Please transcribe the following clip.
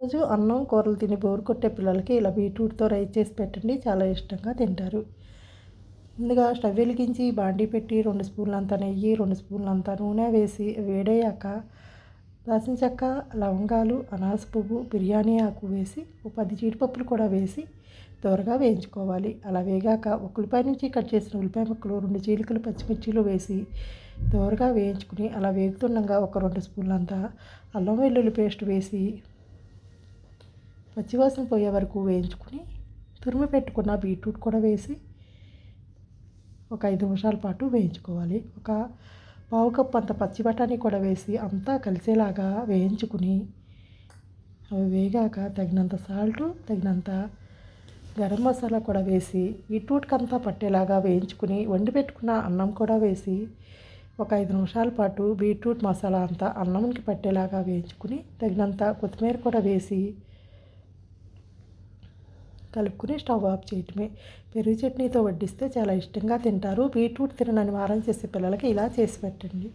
రోజు అన్నం కూరలు తిని బోరు కొట్టే పిల్లలకి ఇలా బీట్రూట్తో రైస్ చేసి పెట్టండి. చాలా ఇష్టంగా తింటారు. ముందుగా స్టవ్ వెలిగించి బాండీ పెట్టి రెండు స్పూన్లంత నెయ్యి రెండు స్పూన్లంత నూనె వేసి వేడయ్యాక దాల్చిన చెక్క లవంగాలు అనాస పువ్వు బిర్యానీ ఆకు వేసి ఒక పది జీడిపప్పులు కూడా వేసి త్వరగా వేయించుకోవాలి. అలా వేగాక ఒక ఉల్లిపాయ నుంచి కట్ చేసిన ఉల్లిపాయ ముక్కలు రెండు చీలికలు పచ్చిమిర్చీలు వేసి త్వరగా వేయించుకుని అలా వేగుతుండగా ఒక రెండు స్పూన్లంతా అల్లం వెల్లుల్లి పేస్ట్ వేసి పచ్చివాసన పోయే వరకు వేయించుకుని తురిమి పెట్టుకున్న బీట్రూట్ కూడా వేసి ఒక ఐదు నిమిషాల పాటు వేయించుకోవాలి. ఒక పావు కప్పు అంత పచ్చి బఠానీ కూడా వేసి అంతా కలిసేలాగా వేయించుకుని అవి వేగాక తగినంత సాల్టు తగినంత గరం మసాలా కూడా వేసి బీట్రూట్కి అంతా పట్టేలాగా వేయించుకుని వండి పెట్టుకున్న అన్నం కూడా వేసి ఒక ఐదు నిమిషాల పాటు బీట్రూట్ మసాలా అంతా అన్నంకి పట్టేలాగా వేయించుకుని తగినంత కొత్తిమీర కూడా వేసి కలుపుకుని స్టవ్ ఆఫ్ చేయటమే. పెరుగు చట్నీతో వడ్డిస్తే చాలా ఇష్టంగా తింటారు. బీట్రూట్ తినని వారం చేసే పిల్లలకి ఇలా చేసి పెట్టండి.